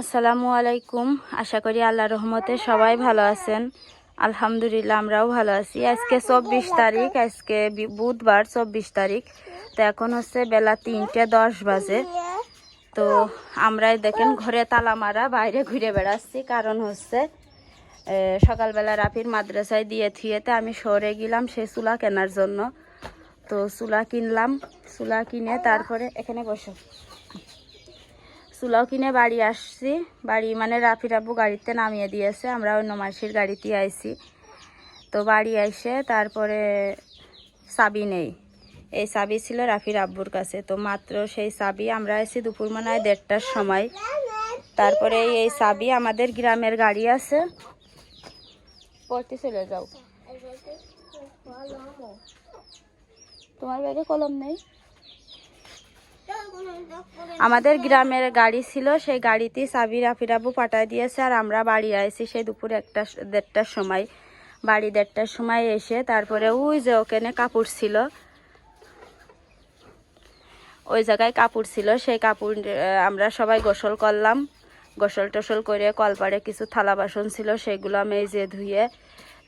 আসসালামু আলাইকুম। আশা করি আল্লাহ রহমতে সবাই ভালো আছেন। আলহামদুলিল্লাহ, আমরাও ভালো আছি। আজকে চব্বিশ তারিখ, আজকে বুধবার চব্বিশ তারিখ। তো এখন হচ্ছে বেলা তিনটে দশ বাজে। তো আমরাই দেখেন ঘরে তালা মারা বাইরে ঘুরে বেড়াচ্ছি। কারণ হচ্ছে সকালবেলা রাফির মাদ্রাসায় দিয়ে থুয়েতে আমি শহরে গেলাম সে চুলা কেনার জন্য। তো চুলা কিনলাম। চুলা কিনে তারপরে এখানে বসো। চুলাও কিনে বাড়ি আসছি। বাড়ি মানে রাফি রাব্বু গাড়িতে নামিয়ে দিয়েছে। আমরা অন্য মাসির গাড়িতে আইছি। তো বাড়ি এসে তারপরে চাবি নেই। এই চাবি ছিল রাফির আব্বুর কাছে। তো মাত্র সেই চাবি আমরা এসেছি দুপুর মনে হয় দেড়টার সময়। তারপরে এই চাবি আমাদের গ্রামের গাড়ি আছে। পড়তে চলে যাও। তোমার ব্যাগে কলম নেই? আমাদের গ্রামের গাড়ি ছিল, সেই গাড়িতে সাবির আফিরাবু পাঠায় দিয়েছে আর আমরা বাড়ি আইছি সেই দুপুর একটা দেড়টার সময়। বাড়ি দেড়টার সময় এসে তারপরে ওই যে ওখানে কাপড় ছিল। ওই জায়গায় কাপড় ছিল, সেই কাপড় আমরা সবাই গোসল করলাম। গোসল টোসল করে কলপাড়ে কিছু থালা বাসন ছিল, সেগুলো আমি এই যে ধুয়ে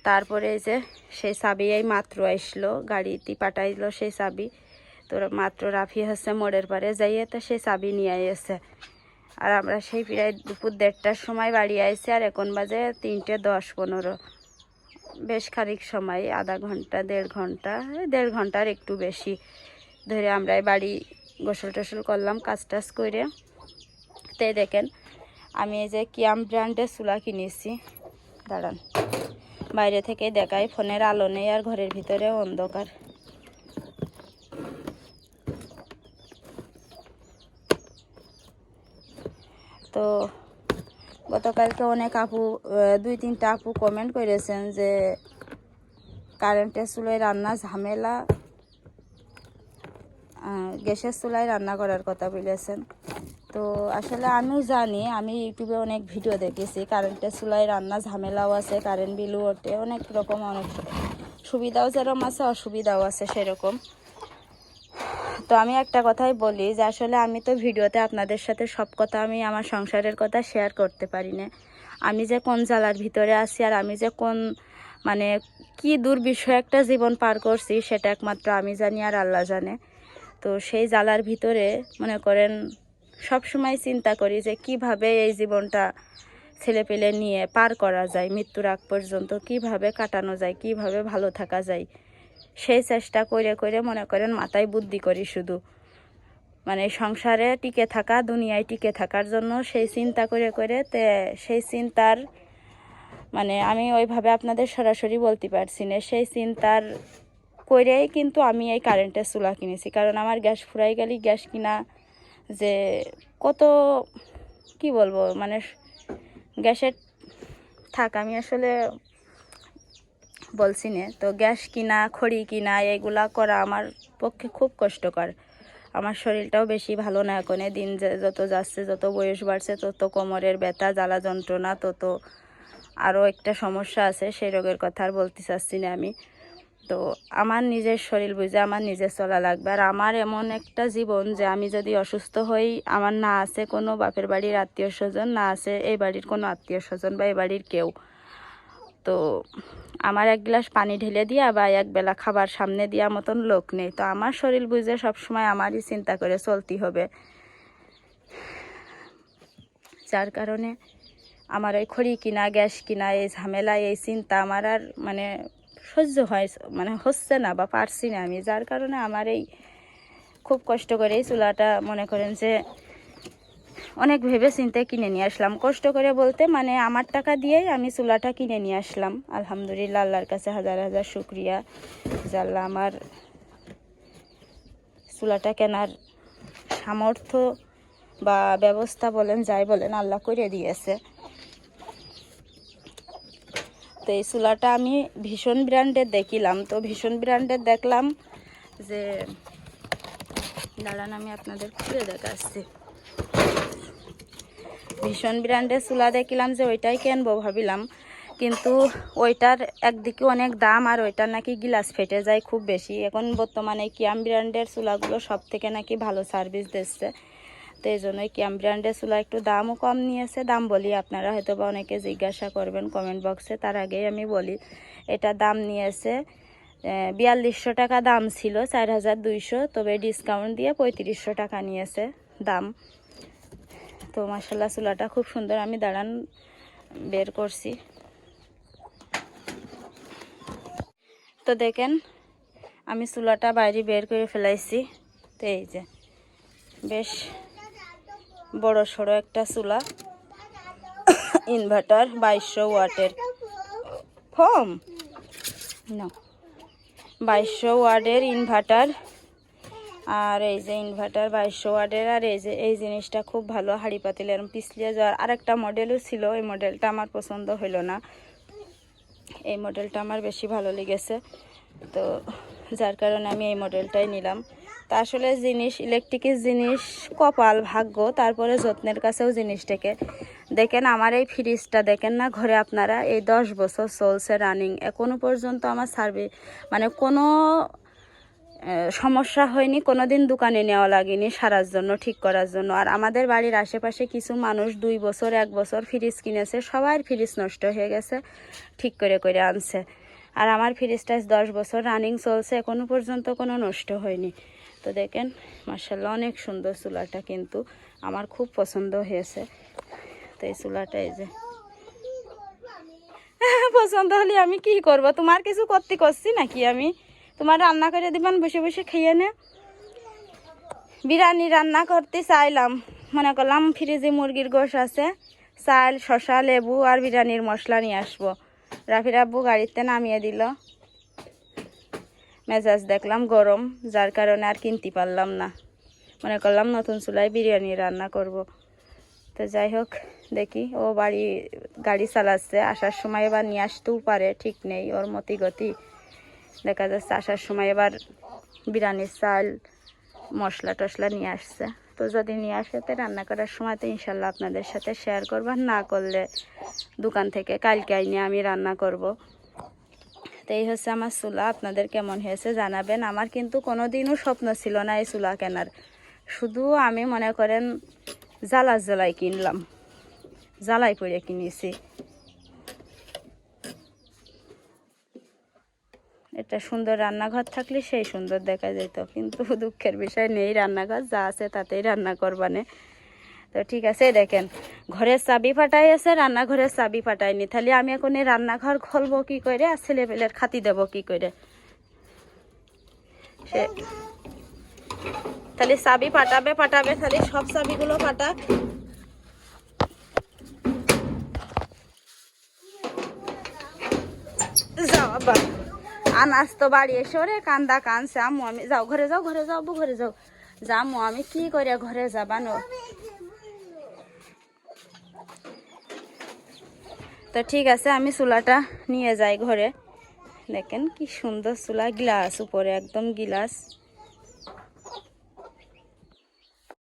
তারপরে এই যে সেই চাবি এই মাত্র আসলো গাড়িতে পাঠাইলো সেই চাবি তো মাত্র রাফি হচ্ছে মোড়ের পারে যাইয়ে তো সেই চাবি নিয়ে এসে আর আমরা সেই প্রায় দুপুর দেড়টার সময় বাড়ি আইছি, আর এখন বাজে তিনটে দশ পনেরো। বেশ খানিক সময়, আধা ঘণ্টা, দেড় ঘণ্টা দেড় ঘণ্টার একটু বেশি। ধরে আমরা বাড়ি গোসল টোসল করলাম, কাজ টাজ করে তে দেখেন, আমি এই যে কিয়াম ব্র্যান্ডের চুলা কিনেছি। দাঁড়ান, বাইরে থেকে দেখাই, ফোনের আলো নেই আর ঘরের ভিতরে অন্ধকার। তো গতকালকে অনেক আপু দুই তিনটা আপু কমেন্ট করেছেন যে কারেন্টের চুলায় রান্না ঝামেলা গ্যাসের চুলায় রান্না করার কথা বলেছেন। তো আসলে আমি জানি, আমি ইউটিউবে অনেক ভিডিও দেখেছি কারেন্টের চুলায় রান্না ঝামেলাও আছে কারেন্ট বিলও ওঠে, অনেক রকম অনেক সুবিধাও যেরকম আছে, অসুবিধাও আছে সেরকম। তো আমি একটা কথাই বলি যে আসলে আমি তো ভিডিওতে আপনাদের সাথে সব কথা আমি আমার সংসারের কথা শেয়ার করতে পারি না। আমি যে কোন জ্বালার ভিতরে আছি আর আমি যে কোন মানে কি দুর্বিষয় একটা জীবন পার করছি সেটা একমাত্র আমি জানি আর আল্লাহ জানে। তো সেই জ্বালার ভিতরে মনে করেন সব সময় চিন্তা করি যে কীভাবে এই জীবনটা ছেলেপেলে নিয়ে পার করা যায়, মৃত্যুর আগ পর্যন্ত কীভাবে কাটানো যায়, কীভাবে ভালো থাকা যায়। সেই চেষ্টা করে করে মনে করেন মাথায় বুদ্ধি করি শুধু। মানে সংসারে টিকে থাকা, দুনিয়ায় টিকে থাকার জন্য সেই চিন্তা করে করে তে সেই চিন্তার মানে আমি ওইভাবে আপনাদের সরাসরি বলতে পারছি না, সেই চিন্তার করেই কিন্তু আমি এই কারেন্টের চুলা কিনেছি। কারণ আমার গ্যাস ফুরাই গেলে গ্যাস কিনা যে কত, কি বলব মানে গ্যাসের থাক, আমি আসলে বলছি না তো গ্যাস কিনা, খড়ি কিনা এইগুলা করা আমার পক্ষে খুব কষ্টকর। আমার শরীরটাও বেশি ভালো না এখন, দিন যত যাচ্ছে, যত বয়স বাড়ছে, তত কোমরের ব্যথা, জ্বালা যন্ত্রণা, তত আরও একটা সমস্যা আছে সেই রোগের কথা আর বলতে চাচ্ছি না আমি। তো আমার নিজের শরীর বুঝে আমার নিজের চলা লাগবে। আর আমার এমন একটা জীবন যে আমি যদি অসুস্থ হই, আমার না আছে কোনো বাপের বাড়ির আত্মীয় স্বজন, না আছে এই বাড়ির কোনো আত্মীয় স্বজন বা এই বাড়ির কেউ। তো আমার এক গ্লাস পানি ঢেলে দিয়া বা এক বেলা খাবার সামনে দিয়া মতন লোক নেই। তো আমার শরীর বুঝে সবসময় আমারই চিন্তা করে চলতে হবে। যার কারণে আমার ওই খড়ি কিনা, গ্যাস কিনা, এই ঝামেলা, এই চিন্তা আমার আর মানে সহ্য হয় মানে হচ্ছে না বা পারছি না আমি। যার কারণে আমার এই খুব কষ্ট করে এই চুলাটা মনে করেন যে অনেক ভেবে চিন্তে কিনে নিয়ে আসলাম। কষ্ট করে বলতে মানে আমার টাকা দিয়েই আমি চুলাটা কিনে নিয়ে আসলাম। আলহামদুলিল্লাহ, আল্লাহর কাছে হাজার হাজার শুক্রিয়া। আল্লাহ আমার চুলাটা কেনার সামর্থ্য বা ব্যবস্থা বলেন, যাই বলেন, আল্লাহ করে দিয়েছে। তো এই চুলাটা আমি ভীষণ ব্র্যান্ডের দেখিলাম। তো ভীষণ ব্র্যান্ডের দেখলাম যে, দাঁড়ান, আমি আপনাদের খুলে দেখাচ্ছি। ভীষণ ব্র্যান্ডের চুলা দেখলাম যে ওইটাই কিনবো ভাবিলাম। কিন্তু ওইটার একদিকে অনেক দাম আর ওইটার নাকি গিলাস ফেটে যায় খুব বেশি। এখন বর্তমানে কিয়াম ব্র্যান্ডের চুলাগুলো সব থেকে নাকি ভালো সার্ভিস দিচ্ছে। তো এই জন্যই ক্যাম ব্র্যান্ডের চুলা একটু দামও কম নিয়েছে। দাম বলি আপনারা হয়তো বা অনেকে জিজ্ঞাসা করবেন কমেন্ট বক্সে তার আগেই আমি বলি, এটা দাম নিয়েছে বিয়াল্লিশশো টাকা দাম ছিল, চার হাজার দুইশো, তবে ডিসকাউন্ট দিয়ে পঁয়ত্রিশশো টাকা নিয়েছে দাম। তো মাসাল্লাহ চুলাটা খুব সুন্দর। আমি দাঁড়ান, বের করছি। তো দেখেন, আমি চুলাটা বাইরে বের করে ফেলাইছি। তো এই যে, বেশ বড় সড়ো একটা চুলা। ইনভার্টার বাইশশো ওয়াটের। ফম? না। বাইশশো ওয়ার্ডের ইনভার্টার আর এই যে ইনভার্টার বাইশশো ওয়ার্ডের আর এই যে, এই জিনিসটা খুব ভালো হাড়ি পাতিলের পিছলিয়ে যাওয়ার আরেকটা মডেলও ছিল। এই মডেলটা আমার পছন্দ হলো না। এই মডেলটা আমার বেশি ভালো লেগেছে। তো যার কারণে আমি এই মডেলটাই নিলাম। তা আসলে জিনিস ইলেকট্রিকের জিনিস কপাল ভাগ্য, তারপরে যত্নের কাছেও জিনিসটাকে দেখেন আমার এই ফ্রিজটা দেখেন না ঘরে আপনারা, এই দশ বছর চলছে রানিং এখনও পর্যন্ত আমার সার্ভিস মানে কোনো সমস্যা হয়নি কোনো দিন দোকানে নেওয়া লাগেনি সারার জন্য, ঠিক করার জন্য। আর আমাদের বাড়ির আশেপাশে কিছু মানুষ দুই বছর, এক বছর ফ্রিজ কিনেছে, সবার ফ্রিজ নষ্ট হয়ে গেছে, ঠিক করে করে আনছে। আর আমার ফ্রিজটা দশ বছর রানিং চলছে এখনও পর্যন্ত কোনো নষ্ট হয়নি। তো দেখেন মার্শাল্লাহ অনেক সুন্দর চুলাটা কিন্তু আমার খুব পছন্দ হয়েছে। তো এই চুলাটা এই যে। পছন্দ হলে আমি কি করব? তোমার কিছু করতে করছি নাকি আমি? তোমার রান্না করে দিবেন, বসে বসে খেয়ে নে। বিরিয়ানি রান্না করতে চাইলাম। মনে করলাম ফ্রিজে মুরগির গোশ আছে, চাল শশা লেবু আর বিরিয়ানির মশলা নিয়ে আসব। রাফির আব্বু গাড়িতে নামিয়ে দিল। মেজাজ দেখলাম গরম, যার কারণে আর কিনতে পারলাম না। মনে করলাম নতুন চুলায় বিরিয়ানি রান্না করব। তো যাই হোক, দেখি ও বাড়ি গাড়ি চালাচ্ছে, আসার সময় এবার নিয়ে আসতেও পারে, ঠিক নেই, ওর মতি গতি। দেখা যাচ্ছে আসার সময় এবার বিরিয়ানির চাল, মশলা টশলা নিয়ে আসছে। তো যদি নিয়ে আসে, তো রান্না করার সময় তো ইনশাল্লাহ আপনাদের সাথে শেয়ার করব। না করলে দোকান থেকে কালকে আইনে আমি রান্না করব। তো এই হচ্ছে আমার চুলা। আপনাদের কেমন হয়েছে জানাবেন। আমার কিন্তু কোনো দিনও স্বপ্ন ছিল না এই চুলা কেনার। শুধু আমি মনে করেন জ্বালা জ্বালাই কিনলাম। জ্বালাই পরে কিনেছি। এটা সুন্দর রান্নাঘর থাকলে সেই সুন্দর দেখা যেত। কিন্তু দুঃখের বিষয় নেই রান্নাঘর যা আছে তাতেই রান্না করবানে। তো ঠিক আছে দেখেন, ঘরের চাবি ফাটাই আছে, রান্নাঘরের চাবি ফাটাইনি। তাহলে আমি এখন এই রান্নাঘর খুলবো কি করে আর ছেলেপেলের খাতি দেবো কি করে? সে তাহলে চাবি পাঠাবে পাঠাবে তাহলে সব চাবিগুলো পাঠাক যাও আব্বা আনাজ তো বাড়ি এসো রে কান্দা কানছে আমু আমি যাও, ঘরে যাও ঘরে যাও বউ ঘরে যাও। যামু আমি কি করে ঘরে যাবানো তো ঠিক আছে, আমি চুলাটা নিয়ে যাই ঘরে। দেখেন কি সুন্দর চুলা, গিলাস উপরে, একদম গ্লাস।